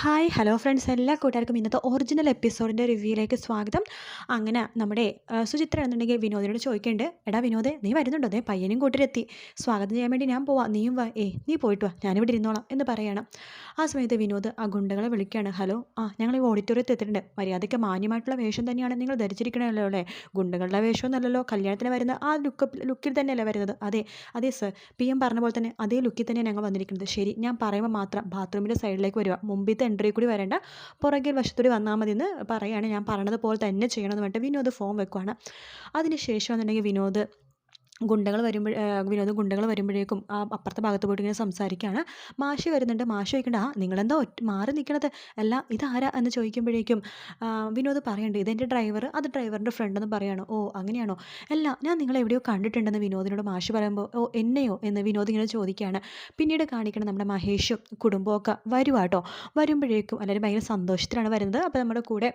Hi hello friends എല്ലാ കൂട്ടുകാർക്കും ഇന്നത്തെ ഒറിജിനൽ എപ്പിസോഡിന്റെ റിവ്യൂയിലേക്ക് സ്വാഗതം. അങ്ങനെ നമ്മുടെ സുചിത്ര എന്നുണ്ടെങ്കിൽ വിനോദിനോട് ചോദിക്കേണ്ട എടാ വിനോദേ നീ വരുന്നുണ്ടോ? ദേ പയ്യനും കൂട്ടരെത്തി സ്വാഗതം ചെയ്യാൻ വേണ്ടി ഞാൻ പോവാം. നീയും വാ. ഏ നീ പോയിട്ട് വാ. ഞാനിവിടെ ഇരുന്നോളാം എന്ന് പറയണം. ആ സമയത്ത് വിനോദ് ആ ഗുണ്ടകളെ വിളിക്കുകയാണ്. ഹലോ ആ ഞങ്ങൾ ഈ ഓഡിറ്റോറിയത്തിൽ എത്തിയിട്ടുണ്ട്. മര്യാദയ്ക്ക് മാന്യമായിട്ടുള്ള വേഷം തന്നെയാണ് നിങ്ങൾ ധരിച്ചിരിക്കണമല്ലോ അല്ലേ? ഗുണ്ടകളുടെ വേഷമൊന്നുമല്ലല്ലോ കല്യാണത്തിന് വരുന്ന ആ ലുക്ക് ലുക്കിൽ തന്നെയല്ലേ വരുന്നത്? അതെ അതെ സർ പി എം പറഞ്ഞ പോലെ തന്നെ അതേ ലുക്കിൽ തന്നെയാണ് ഞങ്ങൾ വന്നിരിക്കുന്നത്. ശരി ഞാൻ പറയുമ്പോൾ മാത്രം ബാത്റൂമിന്റെ സൈഡിലേക്ക് വരിക. മുമ്പിലത്തെ എൻട്രി കൂടി വരേണ്ട. പുറകിൽ വശത്തൂടി വന്നാൽ മതി എന്ന് പറയുകയാണ് ഞാൻ പറഞ്ഞതുപോലെ തന്നെ ചെയ്യണമെന്ന് പറഞ്ഞിട്ട് വിനോദ് ഫോം വെക്കുവാണ്. അതിന് ശേഷം എന്നുണ്ടെങ്കിൽ വിനോദ് ഗുണ്ടകൾ വരുമ്പോൾ വിനോദ ഗുണ്ടകൾ വരുമ്പോഴേക്കും ആ അപ്പുറത്തെ ഭാഗത്ത് പോയിട്ട് ഇങ്ങനെ സംസാരിക്കുകയാണ് മാഷി വരുന്നുണ്ട്. മാഷി ചോദിക്കേണ്ട നിങ്ങളെന്താ ഒറ്റ മാറി നിൽക്കണത് അല്ല ഇതാരാ? എന്ന് ചോദിക്കുമ്പോഴേക്കും വിനോദ് പറയുന്നുണ്ട് ഇതെന്റെ ഡ്രൈവർ അത് ഡ്രൈവറിന്റെ ഫ്രണ്ടെന്ന് പറയുകയാണ് ഓ അങ്ങനെയാണോ? അല്ല ഞാൻ നിങ്ങളെ എവിടെയോ കണ്ടിട്ടുണ്ടെന്ന് വിനോദിനോട് മാഷി പറയുമ്പോൾ ഓ എന്നെയോ? എന്ന് വിനോദ് ഇങ്ങനെ ചോദിക്കുകയാണ് പിന്നീട് കാണിക്കണം നമ്മുടെ മഹേഷും കുടുംബമൊക്കെ വരുവാട്ടോ വരുമ്പോഴേക്കും എല്ലാവരും ഭയങ്കര സന്തോഷത്തിലാണ് വരുന്നത്. അപ്പോൾ നമ്മുടെ കൂടെ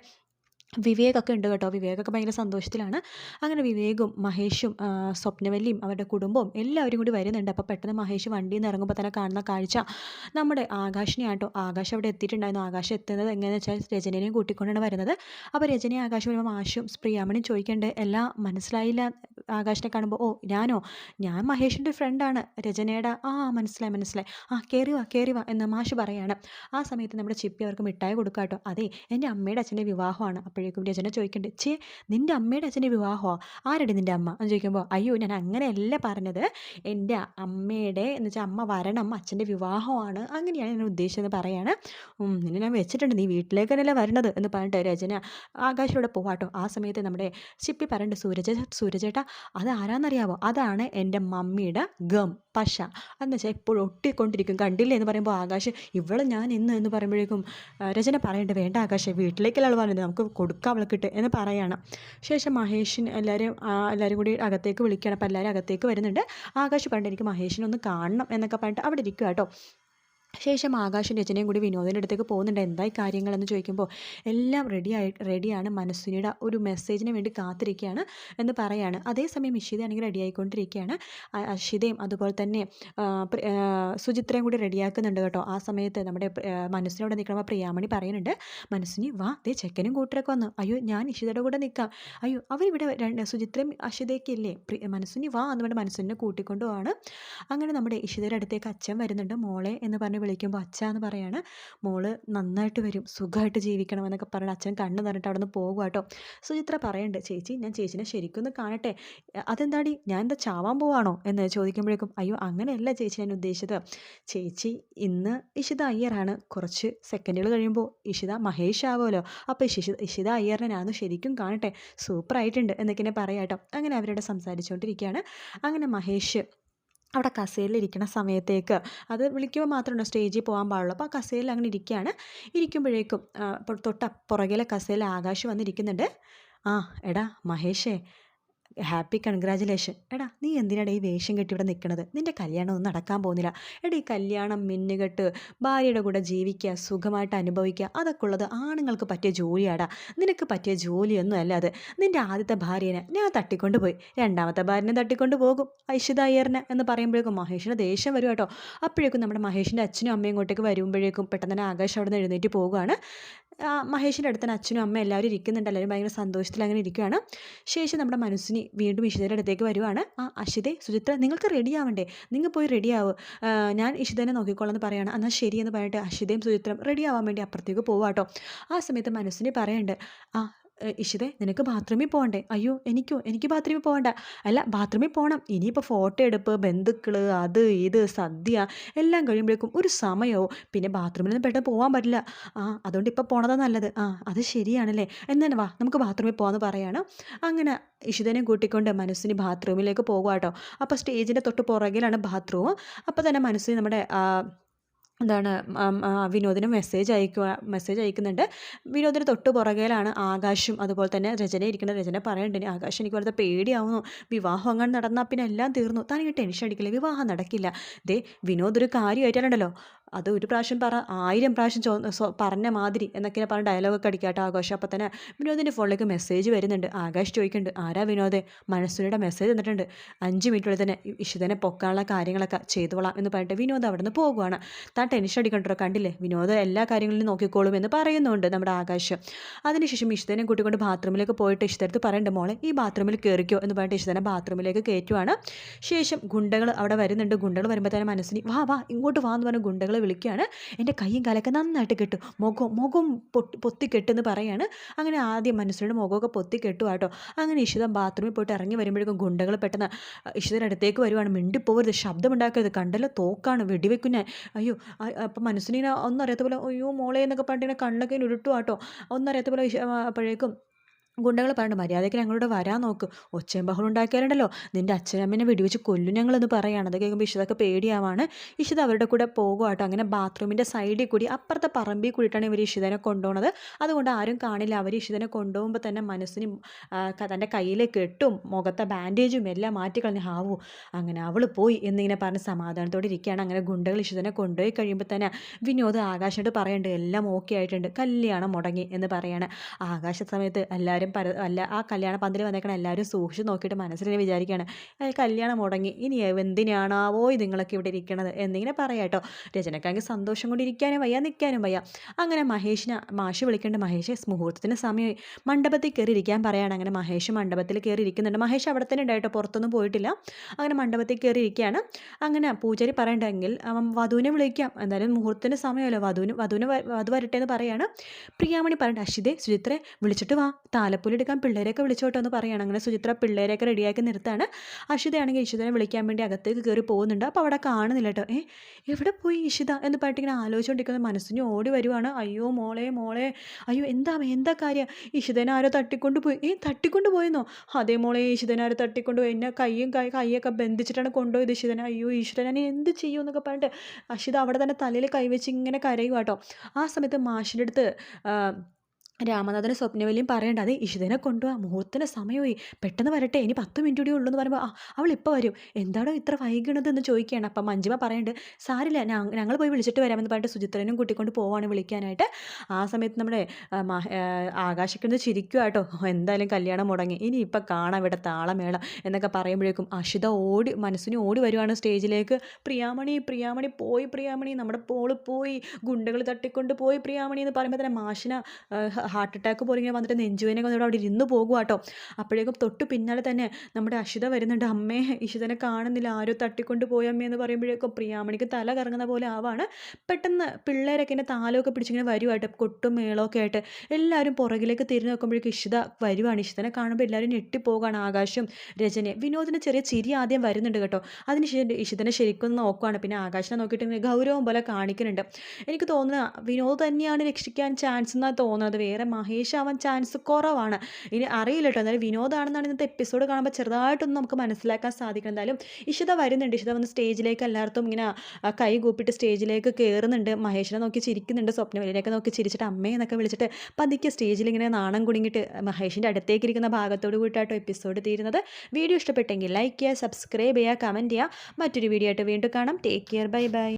വിവേകൊക്കെ ഉണ്ട് കേട്ടോ. വിവേകൊക്കെ ഭയങ്കര സന്തോഷത്തിലാണ്. അങ്ങനെ വിവേകും മഹേഷും സ്വപ്നവല്ലിയും അവരുടെ കുടുംബവും എല്ലാവരും കൂടി വരുന്നുണ്ട്. അപ്പോൾ പെട്ടെന്ന് മഹേഷ് വണ്ടിയിൽ നിന്ന് ഇറങ്ങുമ്പോൾ തന്നെ കാണുന്ന കാഴ്ച നമ്മുടെ ആകാശിനെ ആട്ടോ. ആകാശ് അവിടെ എത്തിയിട്ടുണ്ടായിരുന്നു. ആകാശം എത്തുന്നത് എങ്ങനെയാണെന്ന് വെച്ചാൽ രചനയെയും കൂട്ടിക്കൊണ്ടാണ് വരുന്നത്. അപ്പോൾ രചനയും ആകാശം വരുമ്പോൾ മാഷും പ്രിയാമണിയും ചോദിക്കേണ്ടത് എല്ലാം മനസ്സിലായില്ല? ആകാശിനെ കാണുമ്പോൾ ഓ ഞാനോ? ഞാൻ മഹേഷിന്റെ ഫ്രണ്ടാണ് രചനയുടെ ആ മനസ്സിലായി മനസ്സിലായി. ആ കയറി വാ കയറി വാ എന്ന് മാഷ് പറയാണ്. ആ സമയത്ത് നമ്മുടെ ചിപ്പി അവർക്ക് മിഠായി കൊടുക്കാട്ടോ. കേട്ടോ അതെ എന്റെ അമ്മയുടെ അച്ഛന്റെ വിവാഹമാണ്. അപ്പോഴേക്കും രചന ചോദിക്കുന്നുണ്ട് ചേ നിന്റെ അമ്മയുടെ അച്ഛന്റെ വിവാഹമോ ആരുടെ നിന്റെ അമ്മ? എന്ന് ചോദിക്കുമ്പോൾ അയ്യോ ഞാൻ അങ്ങനെയല്ല പറഞ്ഞത്. എന്റെ അമ്മയുടെ എന്ന് വെച്ചാൽ അമ്മ വരണം അച്ഛന്റെ വിവാഹമാണ് അങ്ങനെയാണ് ഞാൻ ഉദ്ദേശിച്ചത് പറയാണ്. നിന്നെ ഞാൻ വെച്ചിട്ടുണ്ട് നീ വീട്ടിലേക്ക് തന്നെയല്ലേ വരണത് എന്ന് പറഞ്ഞിട്ട് രചന ആകാശിലൂടെ പോവാട്ടോ. ആ സമയത്ത് നമ്മുടെ ചിപ്പി പറയേണ്ട സൂരജ സൂരജേട്ടാ അത് ആരാന്നറിയാവോ? അതാണ് എന്റെ മമ്മിയുടെ ഗം പശ. എന്ന് വെച്ചാൽ എപ്പോഴും ഒട്ടിക്കൊണ്ടിരിക്കും കണ്ടില്ലേ എന്ന് പറയുമ്പോൾ ആകാശ് ഇവളെ ഞാൻ ഇന്ന് എന്ന് പറയുമ്പോഴേക്കും രചന പറയേണ്ടത് വേണ്ട ആകാശ് വീട്ടിലേക്കല്ല ആൾ പറഞ്ഞത് നമുക്ക് കൊടുക്കാം അവൾക്കിട്ട് എന്ന് പറയണം. ശേഷം മഹേഷിന് എല്ലാവരും എല്ലാവരും കൂടി അകത്തേക്ക് വിളിക്കണം അപ്പോൾ എല്ലാവരും അകത്തേക്ക് വരുന്നുണ്ട്. ആകാശ് പറഞ്ഞിട്ട് എനിക്ക് മഹേഷിനെ ഒന്ന് കാണണം എന്നൊക്കെ പറഞ്ഞിട്ട് അവിടെ ഇരിക്കുക കേട്ടോ. ശേഷം ആകാശും രചനയും കൂടി വിനോദിന്റെ അടുത്തേക്ക് പോകുന്നുണ്ട്. എന്തായി കാര്യങ്ങളെന്ന് ചോദിക്കുമ്പോൾ എല്ലാം റെഡി ആയി റെഡിയാണ് മനസ്സിനിയുടെ ഒരു മെസ്സേജിന് വേണ്ടി കാത്തിരിക്കുകയാണ് എന്ന് പറയാണ്. അതേസമയം ഇഷിതയാണെങ്കിൽ റെഡി ആയിക്കൊണ്ടിരിക്കുകയാണ്. അഷിതയും അതുപോലെ തന്നെ സുചിത്രയും കൂടി റെഡിയാക്കുന്നുണ്ട് കേട്ടോ. ആ സമയത്ത് നമ്മുടെ മനസ്സിനോട് നിൽക്കുമ്പോൾ പ്രിയാമണി പറയുന്നുണ്ട് മനസ്സിനി വാ ദേ ചെക്കനും കൂട്ടരൊക്കെ വന്നു. അയ്യോ ഞാൻ ഇഷിതയുടെ കൂടെ നിൽക്കാം. അയ്യോ അവരിവിടെ രണ്ട് സുചിത്രയും അഷിതയ്ക്കില്ലേ മനസ്സിനി വാ എന്ന് മനസ്സിനെ കൂട്ടിക്കൊണ്ടു പോവാണ്. അങ്ങനെ നമ്മുടെ ഇഷിതയുടെ അടുത്തേക്ക് അച്ഛൻ വരുന്നുണ്ട്. മോളെ എന്ന് പറഞ്ഞ് വിളിക്കുമ്പോൾ അച്ഛ എന്ന് പറയാണ് മോൾ നന്നായിട്ട് വരും സുഖമായിട്ട് ജീവിക്കണം എന്നൊക്കെ പറഞ്ഞ് അച്ഛൻ കണ്ണ് നിറഞ്ഞിട്ട് അവിടെ നിന്ന് പോകും കേട്ടോ സുചിത്ര പറയുന്നുണ്ട് ചേച്ചി ഞാൻ ചേച്ചിനെ ശരിക്കും കാണട്ടെ "എ, അതെന്താടി ഞാൻ എന്താ ചാവാൻ പോവാണോ? എന്ന് ചോദിക്കുമ്പോഴേക്കും അയ്യോ അങ്ങനെയല്ല ചേച്ചി ഞാൻ ഉദ്ദേശിച്ചത്. ചേച്ചി ഇന്ന് ഇഷിത അയ്യറാണ് കുറച്ച് സെക്കൻഡുകൾ കഴിയുമ്പോൾ ഇഷിത മഹേഷ് ആവുമല്ലോ അപ്പോൾ ഇഷിത ഇഷിത അയ്യറിനെ ഞാനൊന്ന് ശരിക്കും കാണട്ടെ സൂപ്പറായിട്ടുണ്ട് എന്നൊക്കെ എന്നെ പറയാം കേട്ടോ അങ്ങനെ അവരോട് സംസാരിച്ചുകൊണ്ടിരിക്കുകയാണ് അങ്ങനെ മഹേഷ് അവിടെ കസേരയിൽ ഇരിക്കുന്ന സമയത്തേക്ക്. അത് വിളിക്കുമ്പോൾ മാത്രമേ സ്റ്റേജിൽ പോകാൻ പാടുള്ളൂ. അപ്പോൾ ആ കസേരയിൽ അങ്ങനെ ഇരിക്കുകയാണ്. ഇരിക്കുമ്പോഴേക്കും ഇപ്പോൾ തൊട്ട് പുറകിലെ ആകാശ് വന്നിരിക്കുന്നുണ്ട്. ആ എടാ മഹേഷേ ഹാപ്പി കൺഗ്രാജുലേഷൻ എടാ നീ എന്തിനാടാ ഈ വേഷം കെട്ടി ഇവിടെ നിൽക്കുന്നത് നിന്റെ കല്യാണം ഒന്നും നടക്കാൻ പോകുന്നില്ല. എടാ ഈ കല്യാണം മിന്നുകെട്ട് ഭാര്യയുടെ കൂടെ ജീവിക്കുക സുഖമായിട്ട് അനുഭവിക്കുക അതൊക്കെ ഉള്ളത് ആണുങ്ങൾക്ക് പറ്റിയ ജോലിയാടാ. നിനക്ക് പറ്റിയ ജോലിയൊന്നും അല്ല അത്. നിന്റെ ആദ്യത്തെ ഭാര്യനെ ഞാൻ തട്ടിക്കൊണ്ട് പോയി. രണ്ടാമത്തെ ഭാര്യനെ തട്ടിക്കൊണ്ട് പോകും. ഐഷിത അയ്യറിനെ എന്ന് പറയുമ്പോഴേക്കും മഹേഷിന്റെ ദേഷ്യം വരും കേട്ടോ. അപ്പോഴേക്കും നമ്മുടെ മഹേഷിന്റെ അച്ഛനും അമ്മയും ഇങ്ങോട്ടേക്ക് വരുമ്പോഴേക്കും പെട്ടെന്ന് തന്നെ ആകാശം അവിടെ നിന്ന് എഴുന്നേറ്റ് പോവുകയാണ് ആ, മഹേഷിന്റെ അടുത്ത് തന്നെ അച്ഛനും അമ്മയും എല്ലാവരും ഇരിക്കുന്നുണ്ട്. എല്ലാവരും ഭയങ്കര സന്തോഷത്തിൽ അങ്ങനെ ഇരിക്കുകയാണ് ശേഷം നമ്മുടെ മനസ്സിന് വീണ്ടും ഇഷിതയുടെ അടുത്തേക്ക് വരുവാണ്. ആ അഷിതേ സുചിത്ര നിങ്ങൾക്ക് റെഡി ആവണ്ടേ? നിങ്ങൾ പോയി റെഡി ആവും. ഞാൻ ഇഷിതനെ നോക്കിക്കോളാം എന്ന് പറയാണ്. എന്നാൽ ശരിയെന്ന് പറഞ്ഞിട്ട് അഷിതയും സുചിത്രം റെഡി ആവാൻ വേണ്ടി അപ്പുറത്തേക്ക് പോവാട്ടോ. ആ സമയത്ത് മനസ്സിന് പറയുന്നുണ്ട് ആ ഇഷിതേ നിനക്ക് ബാത്റൂമിൽ പോകണ്ടേ? അയ്യോ എനിക്കോ എനിക്ക് ബാത്റൂമിൽ പോകണ്ട. അല്ല ബാത്റൂമിൽ പോകണം ഇനിയിപ്പോൾ ഫോട്ടോ എടുപ്പ് ബന്ധുക്കൾ അത് ഇത് സദ്യ എല്ലാം കഴിയുമ്പോഴേക്കും ഒരു സമയവും. പിന്നെ ബാത്റൂമിൽ നിന്ന് പെട്ടെന്ന് പോകാൻ പറ്റില്ല. ആ അതുകൊണ്ട് ഇപ്പോൾ പോണതാ നല്ലത്. ആ അത് ശരിയാണല്ലേ? എന്നാൽ വാ നമുക്ക് ബാത്റൂമിൽ പോകാമെന്ന് പറയാണ്. അങ്ങനെ ഇഷിതനെ കൂട്ടിക്കൊണ്ട് മനസ്സിന് ബാത്റൂമിലേക്ക് പോകുക കേട്ടോ അപ്പോൾ സ്റ്റേജിന്റെ തൊട്ട് പുറകിലാണ് ബാത്റൂം. അപ്പോൾ തന്നെ മനസ്സിന് നമ്മുടെ എന്താണ് വിനോദിന് മെസ്സേജ് അയക്കുക മെസ്സേജ് അയക്കുന്നുണ്ട്. വിനോദിന് തൊട്ട് പുറകേലാണ് ആകാശും അതുപോലെ തന്നെ രചന ഇരിക്കുന്ന രചന പറയുന്നുണ്ട് ആകാശം എനിക്ക് വെറുതെ പേടിയാവുന്നു. വിവാഹം അങ്ങനെ നടന്നാൽ പിന്നെ എല്ലാം തീർന്നു. താൻ ഈ ടെൻഷൻ അടിക്കില്ല? വിവാഹം നടക്കില്ല. ദേ വിനോദ് ഒരു കാര്യമായിട്ടുണ്ടല്ലോ അത് ഒരു പ്രാവശ്യം പറ ആയിരം പ്രാവശ്യം ചോ പറഞ്ഞ മാതിരി എന്നൊക്കെ പറഞ്ഞ ഡയലോഗൊക്കെ അടിക്കാട്ടോ ആഘോഷം. അപ്പം തന്നെ വിനോദിന്റെ ഫോണിലേക്ക് മെസ്സേജ് വരുന്നുണ്ട്. ആകാശ് ചോദിക്കുന്നുണ്ട് ആരാ വിനോദ്? മനസ്സിലൂടെ മെസ്സേജ് തന്നിട്ടുണ്ട്. അഞ്ച് മിനിറ്റുള്ളിൽ തന്നെ ഇഷിതനെ പൊക്കാനുള്ള കാര്യങ്ങളൊക്കെ ചെയ്തോളാം എന്ന് പറഞ്ഞിട്ട് വിനോദ് അവിടെ നിന്ന് പോകുവാണ്. താൻ ടെൻഷൻ അടിക്കണ്ടോ കണ്ടില്ലേ? വിനോദ് എല്ലാ കാര്യങ്ങളിലും നോക്കിക്കോളും എന്ന് പറയുന്നുണ്ട് നമ്മുടെ ആകാശ്. അതിനുശേഷം ഇഷിതനെ കൂട്ടിക്കൊണ്ട് ബാത്റൂമിലേക്ക് പോയിട്ട് ഇഷിതടുത്ത് പറയണ്ട മോളെ ഈ ബാത്റൂമിൽ കയറിക്കോ എന്ന് പറഞ്ഞിട്ട് ഇഷിതനെ ബാത്റൂമിലേക്ക് കയറ്റുവാണ്. ശേഷം ഗുണ്ടകൾ അവിടെ വരുന്നുണ്ട്. ഗുണ്ടകൾ വരുമ്പോൾ തന്നെ മനസ്സിന് വാ വാ ഇങ്ങോട്ട് വാ എന്ന് പറഞ്ഞ് ഗുണ്ടകളെ വിളിക്കുകയാണ്. എന്റെ കൈയും കാലൊക്കെ നന്നായിട്ട് കെട്ടു. മുഖം മുഖം പൊട്ടി പൊത്തിക്കെട്ടെന്ന് പറയാണ്. അങ്ങനെ ആദ്യം മനസ്സിലൂടെ മുഖമൊക്കെ പൊത്തി കെട്ടു കേട്ടോ അങ്ങനെ ഇഷിതം ബാത്റൂമിൽ പോയിട്ട് ഇറങ്ങി വരുമ്പോഴേക്കും ഗുണ്ടകൾ പെട്ടെന്ന് ഇഷിതന്റെ അടുത്തേക്ക് വരുവാണ്. മിണ്ടിപ്പോകരുത് ശബ്ദമുണ്ടാക്കരുത്. കണ്ടല്ലോ തോക്കാണ്. വെടിവെക്കുന്ന. അയ്യോ അപ്പം മനസ്സിനെ ഒന്നും അറിയാത്ത പോലെ അയ്യോ മോളെ എന്നൊക്കെ പറഞ്ഞിട്ട് കണ്ണൊക്കെ ഉരുട്ടുവാട്ടോ ഒന്നും അറിയാത്ത പോലെ അപ്പോഴേക്കും ഗുണ്ടകൾ പറഞ്ഞു മര്യാദയ്ക്ക് ഞങ്ങളോട് വരാൻ നോക്ക്. ഒച്ചയും ബഹളം ഉണ്ടാക്കിയാലുണ്ടല്ലോ. നിന്റെ അച്ഛനമ്മനെ വെടിവെച്ച് കൊല്ലും ഞങ്ങളെന്ന് പറയുകയാണ് അത് കേൾക്കുമ്പോൾ ഇഷിതൊക്കെ പേടിയാവാണ്. ഇഷിത അവരുടെ കൂടെ പോകുമാട്ടോ അങ്ങനെ ബാത്റൂമിന്റെ സൈഡിൽ കൂടി അപ്പുറത്തെ പറമ്പിൽ കൂടിയിട്ടാണ് ഇവർ ഇഷിതനെ കൊണ്ടുപോകുന്നത് അതുകൊണ്ട് ആരും കാണില്ല. അവർ ഇഷിതനെ കൊണ്ടുപോകുമ്പോൾ തന്നെ മനസ്സിന് തന്റെ കയ്യിലെ കെട്ടും മുഖത്തെ ബാൻഡേജും എല്ലാം മാറ്റിക്കളഞ്ഞ് ഹാവൂ. അങ്ങനെ അവൾ പോയി എന്നിങ്ങനെ പറഞ്ഞ് സമാധാനത്തോടെ ഇരിക്കുകയാണ്. അങ്ങനെ ഗുണ്ടകൾ ഇഷിതനെ കൊണ്ടുപോയി കഴിയുമ്പോൾ തന്നെ വിനോദ് ആകാശമായിട്ട് പറയേണ്ടത് എല്ലാം ഓക്കെ ആയിട്ടുണ്ട്. കല്യാണം മുടങ്ങി എന്ന് പറയാണ്. ആകാശ സമയത്ത് എല്ലാവരും എല്ലാവരും പര അല്ല ആ കല്യാണ പന്തൽ വന്നേക്കണ എല്ലാവരും സൂക്ഷിച്ച് നോക്കിയിട്ട് മനസ്സിൽ വിചാരിക്കുകയാണ് അയാൾ കല്യാണം മുടങ്ങി. ഇനി എന്തിനാണാവോ നിങ്ങളൊക്കെ ഇവിടെ ഇരിക്കണത്? എന്നിങ്ങനെ പറയാം കേട്ടോ. രചനക്കാണെങ്കിൽ സന്തോഷം കൊണ്ട് ഇരിക്കാനും വയ്യ നിൽക്കാനും വയ്യ. അങ്ങനെ മഹേഷിനെ മാഷ് വിളിക്കേണ്ട മഹേഷ് മുഹൂർത്തത്തിന് സമയം മണ്ഡപത്തിൽ കയറി ഇരിക്കാൻ പറയാണ്. അങ്ങനെ മഹേഷ് മണ്ഡപത്തിൽ കയറി ഇരിക്കുന്നുണ്ട് മഹേഷ് അവിടെ തന്നെ ഉണ്ടായിട്ടോ പുറത്തൊന്നും പോയിട്ടില്ല. അങ്ങനെ മണ്ഡപത്തിൽ കയറി ഇരിക്കുകയാണ് അങ്ങനെ പൂജാരി പറയണ്ടെങ്കിൽ അവൻ വധുവിനെ വിളിക്കാം. എന്തായാലും മുഹൂർത്തത്തിന് സമയമല്ലോ. വധുവിന് വധുവിന് വധു വരട്ടെ എന്ന് പറയാണ്. പ്രിയാമണി പറയണ്ട അഷിതേ സുചിത്രെ വിളിച്ചിട്ട് വാ. താല താലപ്പൊലി എടുക്കാൻ പിള്ളേരെയൊക്കെ വിളിച്ചോട്ടോ എന്ന് പറയുകയാണ് അങ്ങനെ സുചിത്ര പിള്ളേരെയൊക്കെ റെഡിയാക്കി നിർത്താണ് അഷിതയാണെങ്കിൽ ഇഷിതനെ വിളിക്കാൻ വേണ്ടി അകത്തേക്ക് കയറി പോകുന്നുണ്ട്. അപ്പോൾ അവിടെ കാണുന്നില്ല കേട്ടോ. ഏ എവിടെ പോയി ഇഷിത എന്ന് പറഞ്ഞിട്ട് ഇങ്ങനെ ആലോചിച്ചുകൊണ്ടിരിക്കുന്ന മനസ്സിന് ഓടി വരുവാണ്. അയ്യോ മോളെ മോളെ. അയ്യോ എന്താ എന്താ കാര്യം? ഇഷിതനെ തട്ടിക്കൊണ്ട് പോയി. ഏ തട്ടിക്കൊണ്ട് പോയെന്നോ? അതേ മോളെ ഇഷിതനെ തട്ടിക്കൊണ്ട് പോയി. എന്നെ കൈയും കൈ കൈയൊക്കെ ബന്ധിച്ചിട്ടാണ് കൊണ്ടുപോയത് ഇഷിതനെ. അയ്യോ ഈശ്വരൻ ഞാൻ എന്ത് ചെയ്യും എന്നൊക്കെ പറഞ്ഞിട്ട് അഷിത അവിടെ തന്നെ തലയിൽ കൈവച്ച് ഇങ്ങനെ കരയുവാട്ടോ ആ സമയത്ത് മാഷിന്റെ അടുത്ത് രാമനാഥന് സ്വപ്നവലിയും പറയേണ്ട. അത് ഇഷിതനെ കൊണ്ടുപോകാം മുഹൂർത്തത്തിന് സമയമായി. പെട്ടെന്ന് വരട്ടെ. ഇനി പത്ത് മിനിറ്റ് കൂടി ഉള്ളൂ എന്ന് പറയുമ്പോൾ ആ അവൾ ഇപ്പോൾ വരും. എന്താണോ ഇത്ര വൈകണത് എന്ന് ചോദിക്കുകയാണ്. അപ്പം മഞ്ജിമ പറയുന്നുണ്ട് സാരില്ല ഞങ്ങൾ പോയി വിളിച്ചിട്ട് വരാമെന്ന് പറഞ്ഞിട്ട് സുചിത്രനും കൂട്ടിക്കൊണ്ട് പോവാണ് വിളിക്കാനായിട്ട്. ആ സമയത്ത് നമ്മുടെ ആകാശിക്കുന്നത് ചിരിക്കുക കേട്ടോ. എന്തായാലും കല്യാണം മുടങ്ങി. ഇനി ഇപ്പം കാണാം ഇവിടെ താളമേള എന്നൊക്കെ പറയുമ്പോഴേക്കും അഷിത ഓടി മനസ്സിന് ഓടി വരുവാണ് സ്റ്റേജിലേക്ക്. പ്രിയാമണി പ്രിയാമണി പോയി പ്രിയാമണി. നമ്മുടെ പോൾ പോയി. ഗുണ്ടകൾ തട്ടിക്കൊണ്ട് പോയി പ്രിയാമണി എന്ന് പറയുമ്പോൾ തന്നെ മാഷിന ഹാർട്ട് അറ്റാക്ക് പോലെ ഇങ്ങനെ വന്നിട്ട് നെഞ്ചുവേനൊക്കെ വന്നിട്ട് അവിടെ ഇരുന്ന് പോകുക കേട്ടോ അപ്പോഴേക്കും തൊട്ട് പിന്നാലെ തന്നെ നമ്മുടെ അഷിത വരുന്നുണ്ട്. അമ്മേ ഇഷിതനെ കാണുന്നില്ല. ആരോ തട്ടിക്കൊണ്ട് പോയ അമ്മയെന്ന് പറയുമ്പോഴേക്കും പ്രിയാമണിക്ക് തല കറങ്ങുന്ന പോലെ ആവാണ്. പെട്ടെന്ന് പിള്ളേരൊക്കെ എന്റെ താലമൊക്കെ പിടിച്ചിങ്ങനെ വരുവായിട്ട് കൊട്ടും മേളമൊക്കെ ആയിട്ട്. എല്ലാവരും പുറകിലേക്ക് തിരിഞ്ഞ് നോക്കുമ്പോഴേക്കും ഇഷിത വരുവാണ്. ഇഷിതനെ കാണുമ്പോൾ എല്ലാവരും ഞെട്ടിപ്പോകാണ് ആകാശം. രചനയെ വിനോദിന് ചെറിയ ചിരി ആദ്യം വരുന്നുണ്ട് കേട്ടോ. അതിന് ഇഷിതനെ ശരിക്കും നോക്കുവാണ്. പിന്നെ ആകാശനെ നോക്കിയിട്ട് ഗൗരവം പോലെ കാണിക്കുന്നുണ്ട്. എനിക്ക് തോന്നുന്നത് വിനോദ് തന്നെയാണ് രക്ഷിക്കാൻ ചാൻസ് എന്നാണ് തോന്നുന്നത്. വേറെ മഹേഷ് ആവാൻ ചാൻസ് കുറവാണ്. ഇനി അറിയില്ല കേട്ടോ എന്നാലും വിനോദാണെന്നാണ് ഇന്നത്തെ എപ്പിസോഡ് കാണുമ്പോൾ ചെറുതായിട്ടൊന്നും നമുക്ക് മനസ്സിലാക്കാൻ സാധിക്കണം. എന്തായാലും ഇഷിത വരുന്നുണ്ട്. ഇഷിത വന്ന് സ്റ്റേജിലേക്ക് എല്ലായിടത്തും ഇങ്ങനെ കൈ കൂപ്പിട്ട് സ്റ്റേജിലേക്ക് കയറുന്നുണ്ട് മഹേഷിനെ നോക്കി ചിരിക്കുന്നുണ്ട്. സ്വപ്നവലിയിലേക്ക് നോക്കി ചിരിച്ചിട്ട് അമ്മയെന്നൊക്കെ വിളിച്ചിട്ട് പതുക്കെ സ്റ്റേജിൽ ഇങ്ങനെ നാണം കുടുങ്ങിയിട്ട് മഹേഷിന്റെ അടുത്തേക്ക് ഇരിക്കുന്ന ഭാഗത്തോട് കൂട്ടായിട്ടോ എപ്പിസോഡ് തീരുന്നത്. വീഡിയോ ഇഷ്ടപ്പെട്ടെങ്കിൽ ലൈക്ക് ചെയ്യുക സബ്സ്ക്രൈബ് ചെയ്യുക കമന്റ് ചെയ്യുക. മറ്റൊരു വീഡിയോ ആയിട്ട് വീണ്ടും കാണാം. Take care bye bye